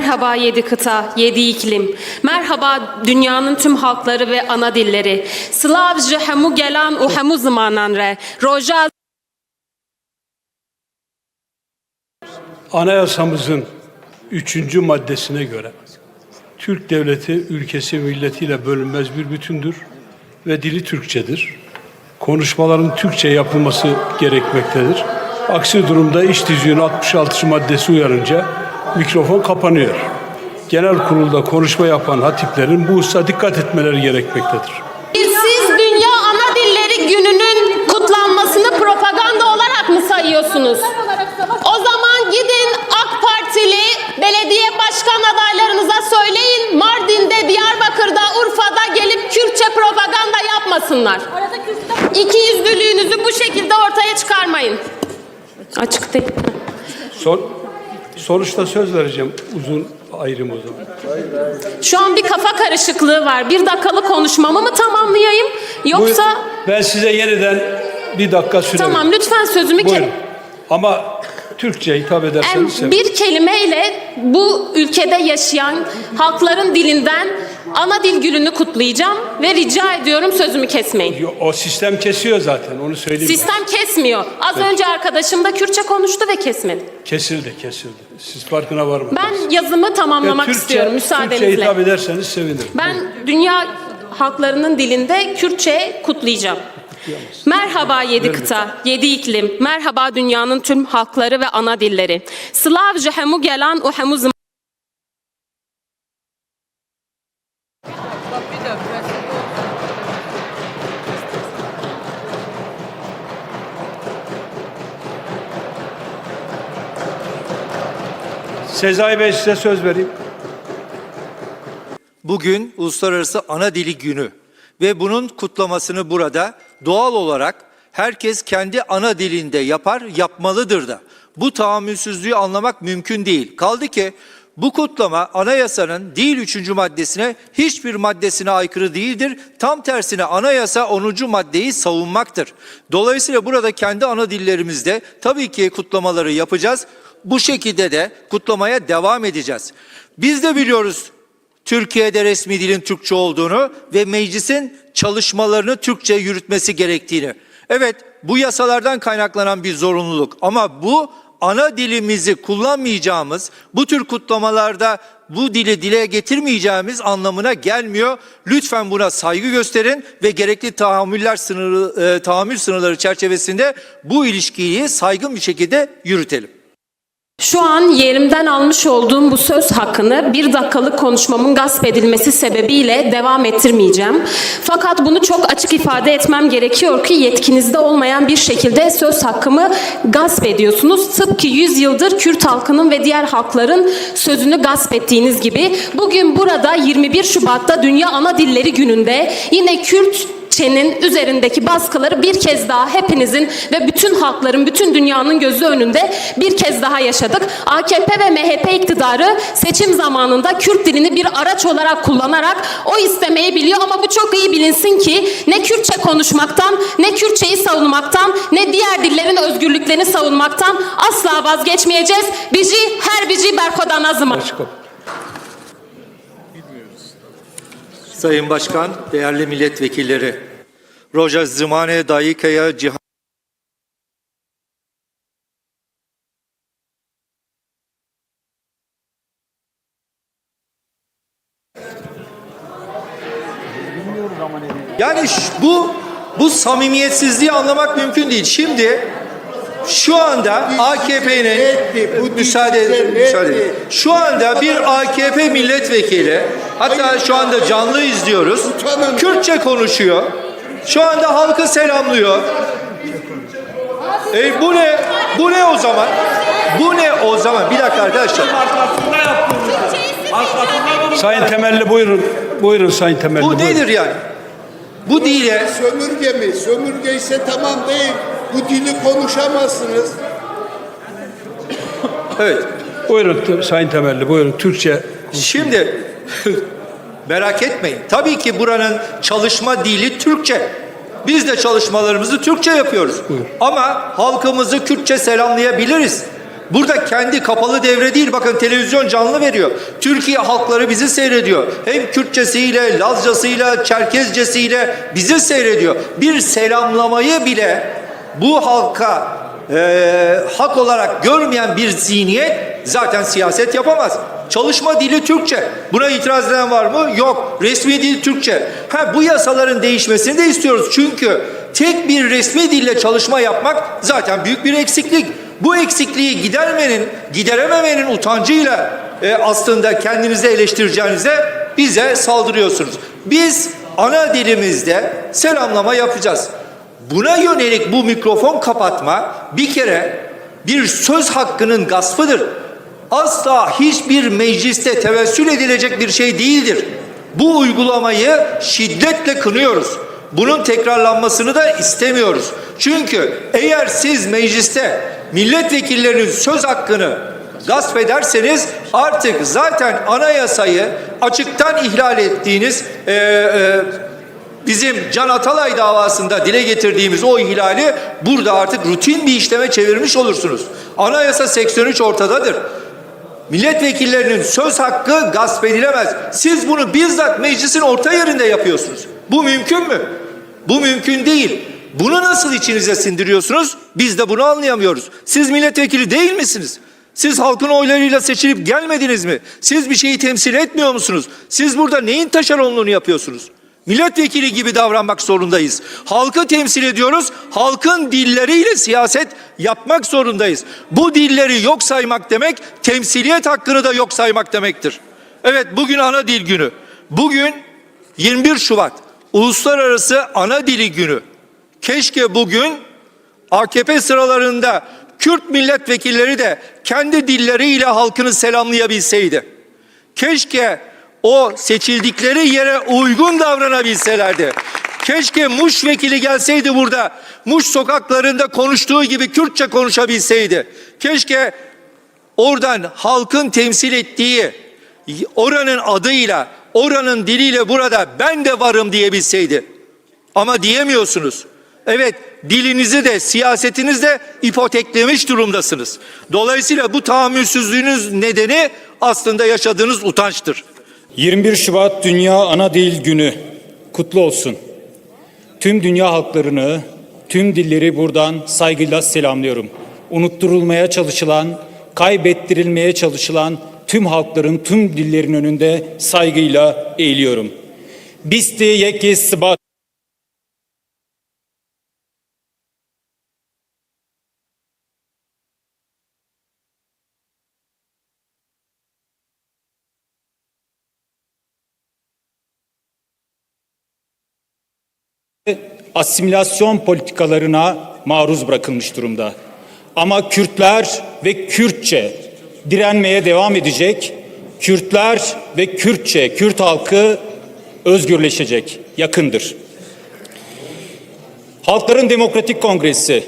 Merhaba yedi kıta, yedi iklim. Merhaba dünyanın tüm halkları ve ana dilleri. Slavje hemu gelan u hemu zamanan re. Roja Anayasamızın üçüncü maddesine göre Türk devleti ülkesi milletiyle bölünmez bir bütündür ve dili Türkçedir. Konuşmaların Türkçe yapılması gerekmektedir. Aksi durumda iş tüzüğünün 66. maddesi uyarınca mikrofon kapanıyor. Genel kurulda konuşma yapan hatiplerin bu hususa dikkat etmeleri gerekmektedir. siz Dünya Ana Dilleri Günü'nün kutlanmasını propaganda olarak mı sayıyorsunuz? O zaman gidin AK Partili belediye başkan adaylarınıza söyleyin Mardin'de, Diyarbakır'da, Urfa'da gelip Kürtçe propaganda yapmasınlar. İkiyüzlülüğünüzü bu şekilde ortaya çıkarmayın. Açık değil. Son, sonuçta söz vereceğim uzun ayrım o zaman. Şu an bir kafa karışıklığı var. Bir dakikalık konuşmamı mı tamamlayayım? Yoksa Buyur- ben size yeniden bir dakika süre tamam lütfen sözümü Buyurun. ke- Ama Türkçe hitap ederseniz bir kelimeyle bu ülkede yaşayan halkların dilinden ana dil gününü kutlayacağım ve rica ediyorum sözümü kesmeyin. Yo, O sistem kesiyor zaten onu söyleyeyim. Sistem kesmiyor. Az önce arkadaşım da Kürtçe konuştu ve kesmedi. Kesildi kesildi. Siz farkına varmadınız. Ben yazımı tamamlamak Türkçe, istiyorum Türkçe müsaadenizle. hitap ederseniz sevinirim. Ben dünya halklarının dilinde Kürtçe kutlayacağım. Merhaba yedi kıta, yedi iklim, merhaba dünyanın tüm halkları ve ana dilleri. Slavje hemu gelan u hemu zım- Sezai Bey size söz vereyim. Bugün Uluslararası Ana Dili Günü ve bunun kutlamasını burada doğal olarak herkes kendi ana dilinde yapar, yapmalıdır da. Bu tahammülsüzlüğü anlamak mümkün değil. Kaldı ki bu kutlama anayasanın değil 3. maddesine hiçbir maddesine aykırı değildir. Tam tersine anayasa 10. maddeyi savunmaktır. Dolayısıyla burada kendi ana dillerimizde tabii ki kutlamaları yapacağız. Bu şekilde de kutlamaya devam edeceğiz. Biz de biliyoruz Türkiye'de resmi dilin Türkçe olduğunu ve meclisin çalışmalarını Türkçe yürütmesi gerektiğini. Evet bu yasalardan kaynaklanan bir zorunluluk ama bu ana dilimizi kullanmayacağımız, bu tür kutlamalarda bu dili dile getirmeyeceğimiz anlamına gelmiyor. Lütfen buna saygı gösterin ve gerekli tahammüller sınırı, e, tahammül sınırları çerçevesinde bu ilişkiyi saygın bir şekilde yürütelim. Şu an yerimden almış olduğum bu söz hakkını bir dakikalık konuşmamın gasp edilmesi sebebiyle devam ettirmeyeceğim. Fakat bunu çok açık ifade etmem gerekiyor ki yetkinizde olmayan bir şekilde söz hakkımı gasp ediyorsunuz. Tıpkı 100 yıldır Kürt halkının ve diğer halkların sözünü gasp ettiğiniz gibi bugün burada 21 Şubat'ta Dünya Ana Dilleri Günü'nde yine Kürt Çin'in üzerindeki baskıları bir kez daha hepinizin ve bütün halkların, bütün dünyanın gözü önünde bir kez daha yaşadık. AKP ve MHP iktidarı seçim zamanında Kürt dilini bir araç olarak kullanarak o istemeyi biliyor ama bu çok iyi bilinsin ki ne Kürtçe konuşmaktan, ne Kürtçeyi savunmaktan, ne diğer dillerin özgürlüklerini savunmaktan asla vazgeçmeyeceğiz. Bizi her bizi berkodan azıma. Açık Sayın Başkan, değerli milletvekilleri, Roja Zimane Dayikaya Cihan Yani bu bu samimiyetsizliği anlamak mümkün değil. Şimdi şu anda AKP'nin müsaade müsaade edin. Şu anda bir AKP milletvekili hatta şu anda canlı izliyoruz. Kürtçe konuşuyor. Şu anda halkı selamlıyor. E bu ne? Bu ne o zaman? Bu ne o zaman? Bir dakika arkadaşlar. Sayın Temelli buyurun. Buyurun Sayın Temelli. Bu buyurun. nedir yani? Bu dile Sömürge mi? Sömürge ise tamam değil. Bu dili konuşamazsınız. evet Buyurun Sayın Temelli buyurun. Türkçe. Şimdi merak etmeyin. Tabii ki buranın çalışma dili Türkçe. Biz de çalışmalarımızı Türkçe yapıyoruz. Ama halkımızı Kürtçe selamlayabiliriz. Burada kendi kapalı devre değil bakın televizyon canlı veriyor. Türkiye halkları bizi seyrediyor. Hem Kürtçesiyle, Lazcasıyla, Çerkezcesiyle bizi seyrediyor. Bir selamlamayı bile bu halka e, hak olarak görmeyen bir zihniyet zaten siyaset yapamaz. Çalışma dili Türkçe. Buna itiraz eden var mı? Yok. Resmi dil Türkçe. Ha, bu yasaların değişmesini de istiyoruz. Çünkü tek bir resmi dille çalışma yapmak zaten büyük bir eksiklik. Bu eksikliği gidermenin, giderememenin utancıyla e, aslında kendinizi eleştireceğinize bize saldırıyorsunuz. Biz ana dilimizde selamlama yapacağız. Buna yönelik bu mikrofon kapatma bir kere bir söz hakkının gaspıdır. Asla hiçbir mecliste tevessül edilecek bir şey değildir. Bu uygulamayı şiddetle kınıyoruz. Bunun tekrarlanmasını da istemiyoruz. Çünkü eğer siz mecliste milletvekillerinin söz hakkını gasp ederseniz artık zaten anayasayı açıktan ihlal ettiğiniz e, e, bizim Can Atalay davasında dile getirdiğimiz o ihlali burada artık rutin bir işleme çevirmiş olursunuz. Anayasa 83 ortadadır. Milletvekillerinin söz hakkı gasp edilemez. Siz bunu bizzat meclisin orta yerinde yapıyorsunuz. Bu mümkün mü? Bu mümkün değil. Bunu nasıl içinize sindiriyorsunuz? Biz de bunu anlayamıyoruz. Siz milletvekili değil misiniz? Siz halkın oylarıyla seçilip gelmediniz mi? Siz bir şeyi temsil etmiyor musunuz? Siz burada neyin taşeronluğunu yapıyorsunuz? Milletvekili gibi davranmak zorundayız. Halkı temsil ediyoruz. Halkın dilleriyle siyaset yapmak zorundayız. Bu dilleri yok saymak demek temsiliyet hakkını da yok saymak demektir. Evet bugün ana dil günü. Bugün 21 Şubat Uluslararası Ana Dili Günü. Keşke bugün AKP sıralarında Kürt milletvekilleri de kendi dilleriyle halkını selamlayabilseydi. Keşke o seçildikleri yere uygun davranabilselerdi. Keşke Muş vekili gelseydi burada. Muş sokaklarında konuştuğu gibi Kürtçe konuşabilseydi. Keşke oradan halkın temsil ettiği oranın adıyla, oranın diliyle burada ben de varım diyebilseydi. Ama diyemiyorsunuz. Evet dilinizi de siyasetinizi de ipoteklemiş durumdasınız. Dolayısıyla bu tahammülsüzlüğünüz nedeni aslında yaşadığınız utançtır. 21 Şubat Dünya Ana Dil Günü kutlu olsun. Tüm dünya halklarını, tüm dilleri buradan saygıyla selamlıyorum. Unutturulmaya çalışılan, kaybettirilmeye çalışılan tüm halkların, tüm dillerin önünde saygıyla eğiliyorum. Bisti yeki sıbat. Asimilasyon politikalarına maruz bırakılmış durumda. Ama Kürtler ve Kürtçe direnmeye devam edecek. Kürtler ve Kürtçe, Kürt halkı özgürleşecek, yakındır. Halkların Demokratik Kongresi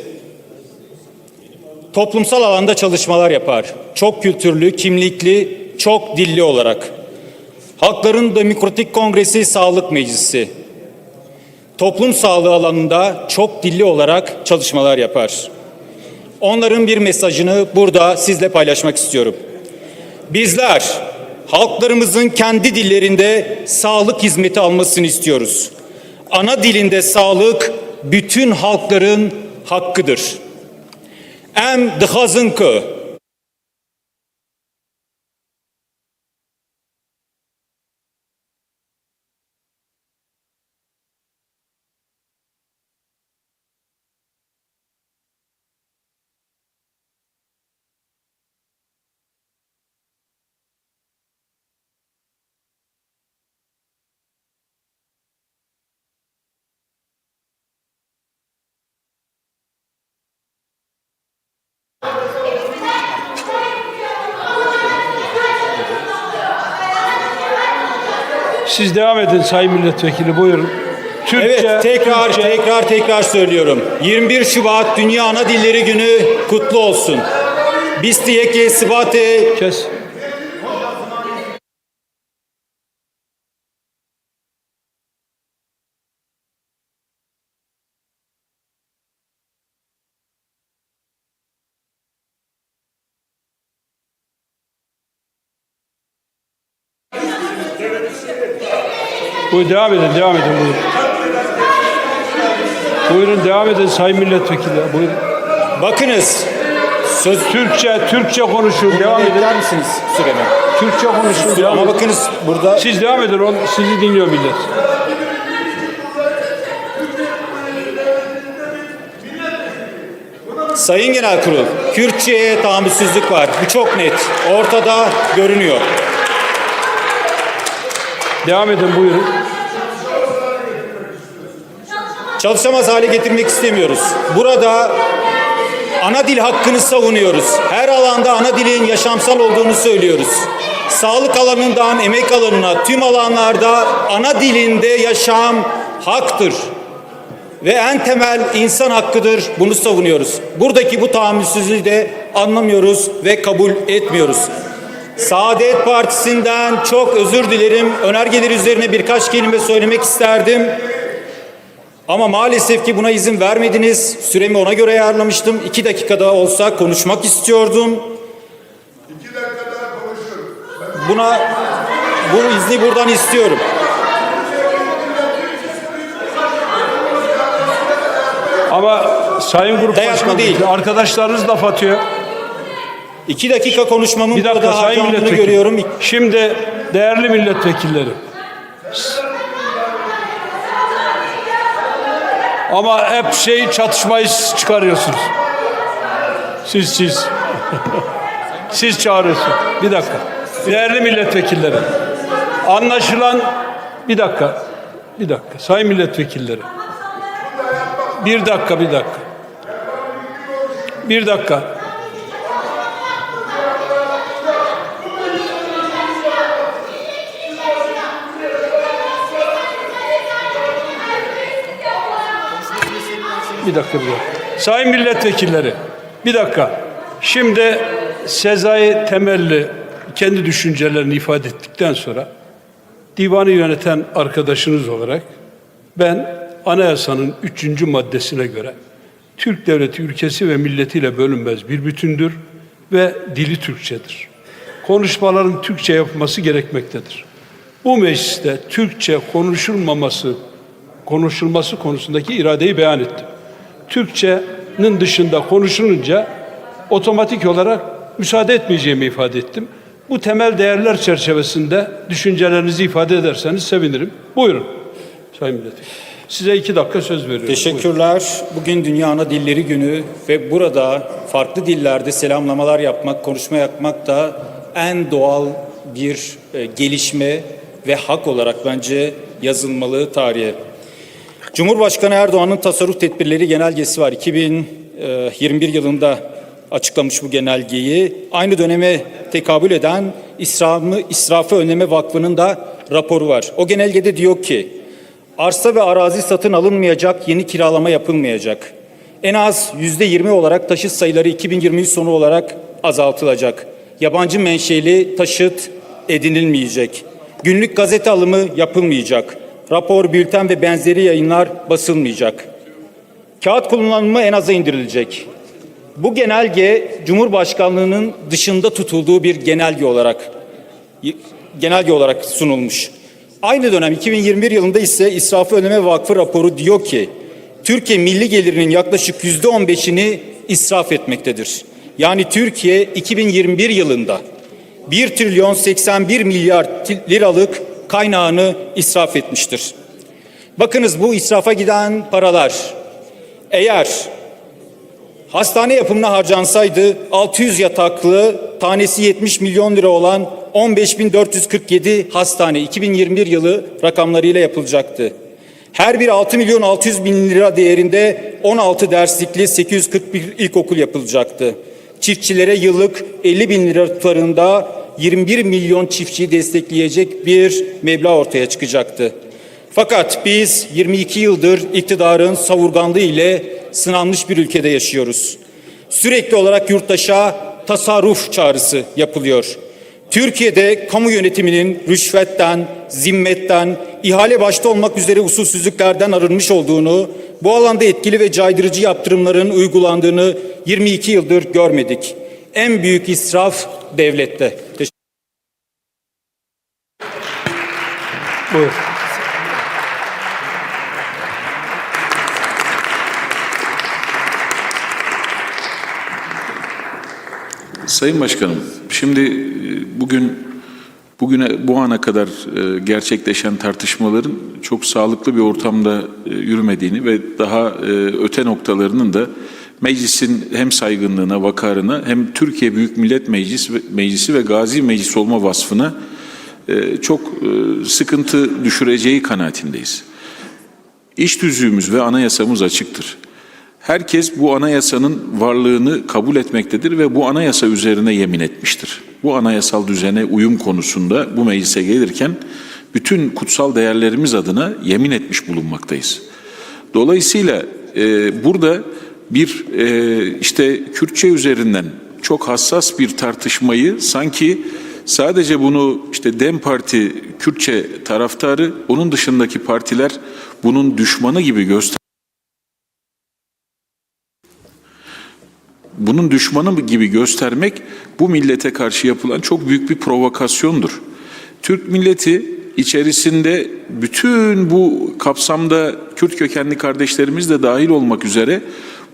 toplumsal alanda çalışmalar yapar. Çok kültürlü, kimlikli, çok dilli olarak. Halkların Demokratik Kongresi Sağlık Meclisi toplum sağlığı alanında çok dilli olarak çalışmalar yapar. Onların bir mesajını burada sizle paylaşmak istiyorum. Bizler halklarımızın kendi dillerinde sağlık hizmeti almasını istiyoruz. Ana dilinde sağlık bütün halkların hakkıdır. Em dixazin Siz devam edin Sayın Milletvekili buyurun. Türkçe, Evet tekrar Türkçe- tekrar tekrar söylüyorum. 21 Şubat Dünya Ana Dilleri Günü kutlu olsun. Bistiyeke Sibate Kes. Buyurun devam edin, devam edin buyurun. Buyurun devam edin sayın milletvekili. Buyurun. Bakınız söz Türkçe, Türkçe konuşun. Devam edin. Ekler misiniz süreme? Türkçe konuşun. Devam Ama edin. bakınız burada Siz devam edin. on- Sizi dinliyor millet. Sayın Genel Kurul, Kürtçe'ye tahammülsüzlük var. Bu çok net. Ortada görünüyor. Devam edin buyurun. Çalışamaz hale getirmek istemiyoruz. Burada ana dil hakkını savunuyoruz. Her alanda ana dilin yaşamsal olduğunu söylüyoruz. Sağlık alanından emek alanına tüm alanlarda ana dilinde yaşam haktır. Ve en temel insan hakkıdır. Bunu savunuyoruz. Buradaki bu tahammülsüzlüğü de anlamıyoruz ve kabul etmiyoruz. Saadet Partisi'nden çok özür dilerim. Önergeler üzerine birkaç kelime söylemek isterdim. Ama maalesef ki buna izin vermediniz. Süremi ona göre ayarlamıştım. İki dakikada olsa konuşmak istiyordum. İki dakika daha konuşurum. Buna bu izni buradan istiyorum. Ama sayın grup Dayatma başkanı değil. arkadaşlarınız laf atıyor. İki dakika konuşmamın Bir dakika burada harcandığını milletvekili. görüyorum. Şimdi değerli milletvekilleri. Ama hep şey çatışmayı çıkarıyorsunuz. Siz siz. siz çağırıyorsunuz. Bir dakika. Değerli milletvekilleri. Anlaşılan bir dakika. Bir dakika. Sayın milletvekilleri. Bir dakika, bir dakika. Bir dakika. Bir dakika bir dakika. Sayın milletvekilleri bir dakika. Şimdi Sezai Temelli kendi düşüncelerini ifade ettikten sonra divanı yöneten arkadaşınız olarak ben anayasanın üçüncü maddesine göre Türk devleti ülkesi ve milletiyle bölünmez bir bütündür ve dili Türkçedir. Konuşmaların Türkçe yapılması gerekmektedir. Bu mecliste Türkçe konuşulmaması konuşulması konusundaki iradeyi beyan ettim. Türkçenin dışında konuşulunca otomatik olarak müsaade etmeyeceğimi ifade ettim. Bu temel değerler çerçevesinde düşüncelerinizi ifade ederseniz sevinirim. Buyurun Sayın Milletvekili. Size iki dakika söz veriyorum. Buyurun. Teşekkürler. Bugün Dünya Ana Dilleri Günü ve burada farklı dillerde selamlamalar yapmak, konuşma yapmak da en doğal bir e, gelişme ve hak olarak bence yazılmalı tarihe. Cumhurbaşkanı Erdoğan'ın tasarruf tedbirleri genelgesi var. 2021 yılında açıklamış bu genelgeyi. Aynı döneme tekabül eden İsrafı, İsrafı Önleme Vakfı'nın da raporu var. O genelgede diyor ki, arsa ve arazi satın alınmayacak, yeni kiralama yapılmayacak. En az yüzde yirmi olarak taşıt sayıları 2023 sonu olarak azaltılacak. Yabancı menşeli taşıt edinilmeyecek. Günlük gazete alımı yapılmayacak. Rapor, bülten ve benzeri yayınlar basılmayacak. Kağıt kullanımı en aza indirilecek. Bu genelge Cumhurbaşkanlığının dışında tutulduğu bir genelge olarak genelge olarak sunulmuş. Aynı dönem 2021 yılında ise İsrafı Önleme Vakfı raporu diyor ki Türkiye milli gelirinin yaklaşık yüzde 15'ini israf etmektedir. Yani Türkiye 2021 yılında 1 trilyon 81 milyar liralık kaynağını israf etmiştir. Bakınız bu israfa giden paralar eğer hastane yapımına harcansaydı 600 yataklı tanesi 70 milyon lira olan 15.447 hastane 2021 yılı rakamlarıyla yapılacaktı. Her bir 6 milyon 600 bin lira değerinde 16 derslikli 841 ilkokul yapılacaktı. Çiftçilere yıllık 50 bin lira tutarında 21 milyon çiftçiyi destekleyecek bir meblağ ortaya çıkacaktı. Fakat biz 22 yıldır iktidarın savurganlığı ile sınanmış bir ülkede yaşıyoruz. Sürekli olarak yurttaşa tasarruf çağrısı yapılıyor. Türkiye'de kamu yönetiminin rüşvetten, zimmetten, ihale başta olmak üzere usulsüzlüklerden arınmış olduğunu, bu alanda etkili ve caydırıcı yaptırımların uygulandığını 22 yıldır görmedik. En büyük israf devlette. Teşekkür Buyur. Sayın Başkanım, şimdi e, bugün bugüne bu ana kadar e, gerçekleşen tartışmaların çok sağlıklı bir ortamda e, yürümediğini ve daha öte noktalarının da meclisin hem saygınlığına, vakarına hem Türkiye Büyük Millet Meclisi Meclisi ve Gazi Meclis olma vasfına e, çok e, sıkıntı düşüreceği kanaatindeyiz. İş tüzüğümüz ve anayasamız açıktır. Herkes bu anayasanın varlığını kabul etmektedir ve bu anayasa üzerine yemin etmiştir. Bu anayasal düzene uyum konusunda bu meclise gelirken bütün kutsal değerlerimiz adına yemin etmiş bulunmaktayız. Dolayısıyla e, burada bir e, işte Kürtçe üzerinden çok hassas bir tartışmayı sanki sadece bunu işte Dem Parti Kürtçe taraftarı, onun dışındaki partiler bunun düşmanı gibi göster bunun düşmanı gibi göstermek bu millete karşı yapılan çok büyük bir provokasyondur. Türk milleti içerisinde bütün bu kapsamda Kürt kökenli kardeşlerimiz de dahil olmak üzere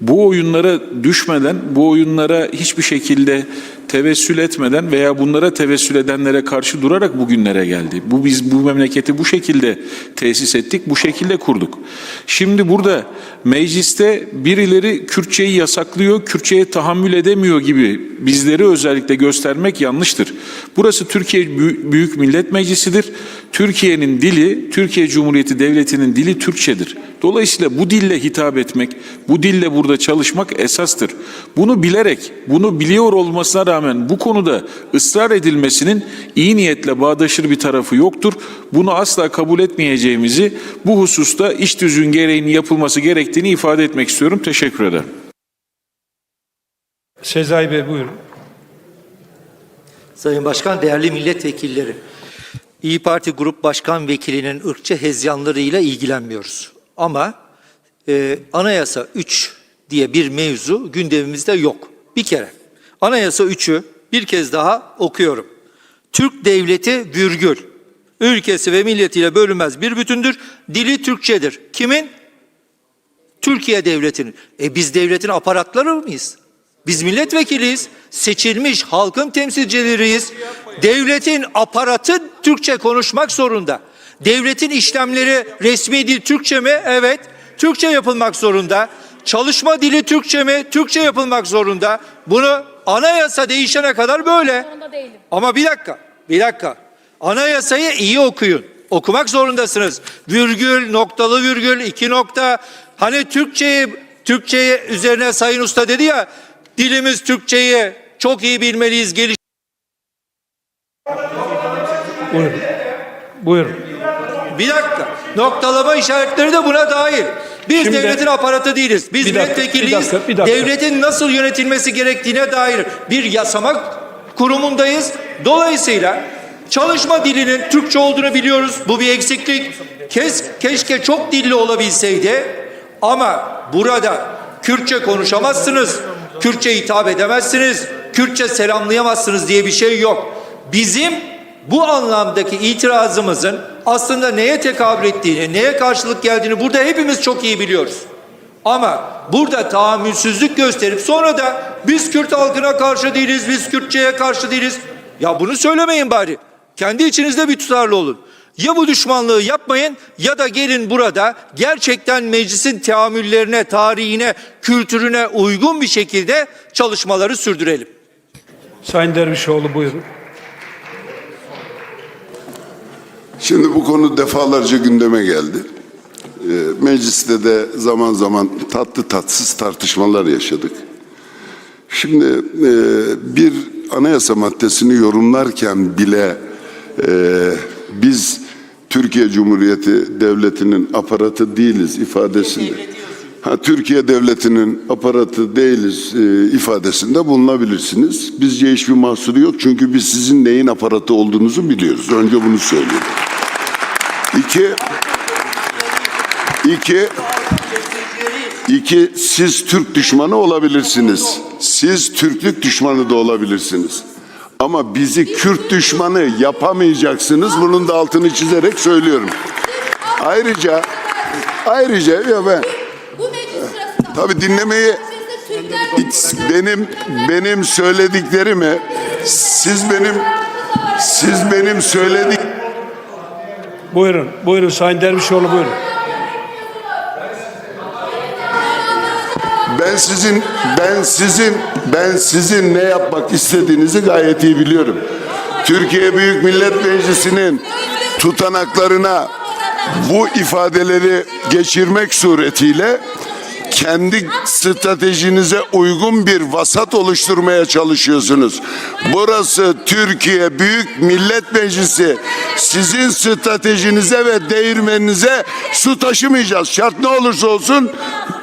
bu oyunlara düşmeden, bu oyunlara hiçbir şekilde tevessül etmeden veya bunlara tevessül edenlere karşı durarak bugünlere geldi. Bu biz bu memleketi bu şekilde tesis ettik, bu şekilde kurduk. Şimdi burada mecliste birileri Kürtçeyi yasaklıyor, Kürtçeye tahammül edemiyor gibi bizleri özellikle göstermek yanlıştır. Burası Türkiye Büyük Millet Meclisi'dir. Türkiye'nin dili, Türkiye Cumhuriyeti Devleti'nin dili Türkçedir. Dolayısıyla bu dille hitap etmek, bu dille burada çalışmak esastır. Bunu bilerek, bunu biliyor olmasına rağmen bu konuda ısrar edilmesinin iyi niyetle bağdaşır bir tarafı yoktur. Bunu asla kabul etmeyeceğimizi, bu hususta iş tüzüğün gereğinin yapılması gerektiğini ifade etmek istiyorum. Teşekkür ederim. Sezai Bey buyurun. Sayın Başkan, değerli milletvekilleri. İyi Parti Grup Başkan Vekilinin ırkçı hezyanlarıyla ilgilenmiyoruz. Ama e, Anayasa 3 diye bir mevzu gündemimizde yok. Bir kere. Anayasa 3'ü bir kez daha okuyorum. Türk devleti virgül. Ülkesi ve milletiyle bölünmez bir bütündür. Dili Türkçedir. Kimin? Türkiye devletinin. E biz devletin aparatları mıyız? Biz milletvekiliyiz. Seçilmiş halkın temsilcileriyiz. Devletin aparatı Türkçe konuşmak zorunda. Devletin işlemleri resmi dil Türkçe mi? Evet. Türkçe yapılmak zorunda. Çalışma dili Türkçe mi? Türkçe yapılmak zorunda. Bunu anayasa değişene kadar böyle. Ama bir dakika, bir dakika. Anayasayı iyi okuyun. Okumak zorundasınız. Virgül, noktalı virgül, iki nokta. Hani Türkçeyi, Türkçeyi üzerine Sayın Usta dedi ya, dilimiz Türkçeyi çok iyi bilmeliyiz, geliş Buyurun. Buyurun. Bir dakika. Noktalama işaretleri de buna dahil. Biz Şimdi- devletin aparatı değiliz. Biz Bir dakika, milletvekiliyiz. bir dakika, bir dakika. Devletin nasıl yönetilmesi gerektiğine dair bir yasama kurumundayız. Dolayısıyla çalışma dilinin Türkçe olduğunu biliyoruz. Bu bir eksiklik. Kes, keşke çok dilli olabilseydi. Ama burada Kürtçe konuşamazsınız. Kürtçe hitap edemezsiniz. Kürtçe selamlayamazsınız diye bir şey yok. Bizim bu anlamdaki itirazımızın aslında neye tekabül ettiğini, neye karşılık geldiğini burada hepimiz çok iyi biliyoruz. Ama burada tahammülsüzlük gösterip sonra da biz Kürt halkına karşı değiliz, biz Kürtçe'ye karşı değiliz. Ya bunu söylemeyin bari. Kendi içinizde bir tutarlı olun. Ya bu düşmanlığı yapmayın ya da gelin burada gerçekten meclisin teamüllerine, tarihine, kültürüne uygun bir şekilde çalışmaları sürdürelim. Sayın Dervişoğlu buyurun. Şimdi bu konu defalarca gündeme geldi. Ee, Mecliste de zaman zaman tatlı tatsız tartışmalar yaşadık. Şimdi e, bir anayasa maddesini yorumlarken bile e, biz Türkiye Cumhuriyeti Devleti'nin aparatı değiliz ifadesinde. Ha, Türkiye Devleti'nin aparatı değiliz e, ifadesinde bulunabilirsiniz. Bizce hiçbir mahsuru yok çünkü biz sizin neyin aparatı olduğunuzu biliyoruz. Önce bunu söyleyeyim. İki, iki, iki, siz Türk düşmanı olabilirsiniz. Siz Türklük düşmanı da olabilirsiniz. Ama bizi Kürt düşmanı yapamayacaksınız. Bunun da altını çizerek söylüyorum. Ayrıca ayrıca ya ben tabii dinlemeyi benim benim söylediklerimi siz benim siz benim söyledik Buyurun, buyurun Sayın Dervişoğlu buyurun. Ben sizin ben sizin ben sizin ne yapmak istediğinizi gayet iyi biliyorum. Türkiye Büyük Millet Meclisi'nin tutanaklarına bu ifadeleri geçirmek suretiyle kendi stratejinize uygun bir vasat oluşturmaya çalışıyorsunuz. Burası Türkiye Büyük Millet Meclisi. Sizin stratejinize ve değirmeninize su taşımayacağız. Şart ne olursa olsun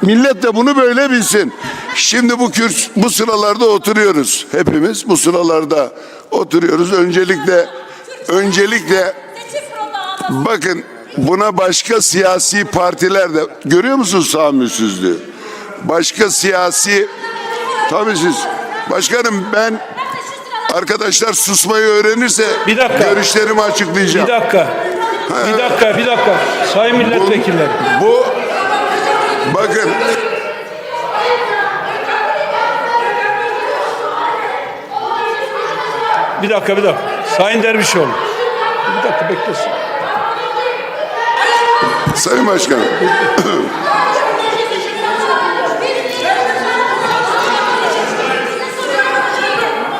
millet de bunu böyle bilsin. Şimdi bu kürs bu sıralarda oturuyoruz. Hepimiz bu sıralarda oturuyoruz. Öncelikle öncelikle Bakın buna başka siyasi partiler de görüyor musunuz tahammülsüzlüğü? Başka siyasi tabii siz başkanım ben arkadaşlar susmayı öğrenirse Bir dakika. görüşlerimi açıklayacağım. Bir dakika. Bir dakika, bir dakika. Sayın milletvekilleri. Bu bakın Bir dakika, bir dakika. Sayın Dervişoğlu. Bir dakika beklesin. Sayın Başkanım.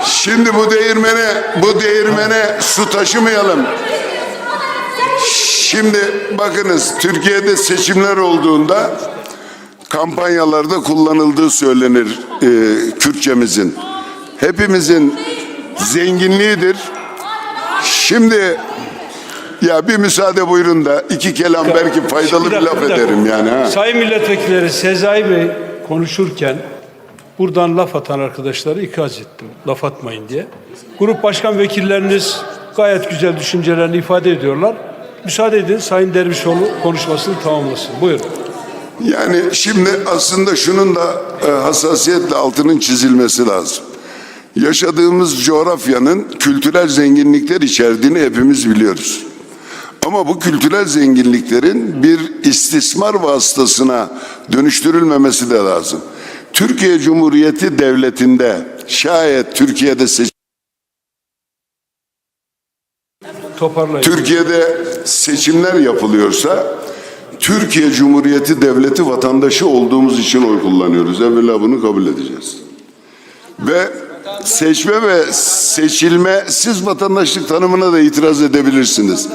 Şimdi bu değirmene bu değirmene su taşımayalım. Şimdi bakınız Türkiye'de seçimler olduğunda kampanyalarda kullanıldığı söylenir e, Kürtçemizin. Hepimizin zenginliğidir. Şimdi ya bir müsaade buyurun da iki kelam belki faydalı bir, dakika, laf dakika. ederim yani. Ha. Sayın milletvekilleri Sezai Bey konuşurken buradan laf atan arkadaşları ikaz ettim. Laf atmayın diye. Grup başkan vekilleriniz gayet güzel düşüncelerini ifade ediyorlar. Müsaade edin Sayın Dervişoğlu konuşmasını tamamlasın. Buyurun. Yani şimdi aslında şunun da e, hassasiyetle altının çizilmesi lazım. Yaşadığımız coğrafyanın kültürel zenginlikler içerdiğini hepimiz biliyoruz. Ama bu kültürel zenginliklerin bir istismar vasıtasına dönüştürülmemesi de lazım. Türkiye Cumhuriyeti Devleti'nde şayet Türkiye'de Toparlayın. Türkiye'de seçimler yapılıyorsa Türkiye Cumhuriyeti Devleti vatandaşı olduğumuz için oy kullanıyoruz. Evvela bunu kabul edeceğiz. Ve seçme ve seçilme siz vatandaşlık tanımına da itiraz edebilirsiniz.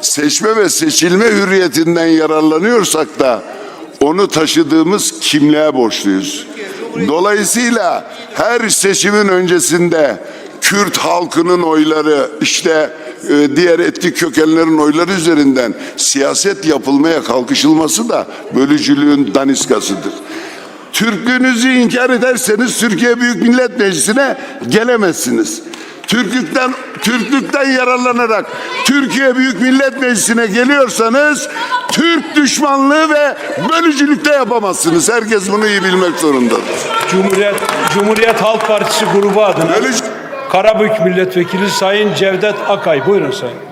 Seçme ve seçilme hürriyetinden yararlanıyorsak da onu taşıdığımız kimliğe borçluyuz. Dolayısıyla her seçimin öncesinde Kürt halkının oyları işte e, diğer etnik kökenlerin oyları üzerinden siyaset yapılmaya kalkışılması da bölücülüğün daniskasıdır. Türklüğünüzü inkar ederseniz Türkiye Büyük Millet Meclisi'ne gelemezsiniz. Türklükten Türklükten yararlanarak Türkiye Büyük Millet Meclisi'ne geliyorsanız Türk düşmanlığı ve bölücülükte yapamazsınız. Herkes bunu iyi bilmek zorundadır. Cumhuriyet Cumhuriyet Halk Partisi grubu adına Bölücü Karabük Milletvekili Sayın Cevdet Akay. Buyurun sayın.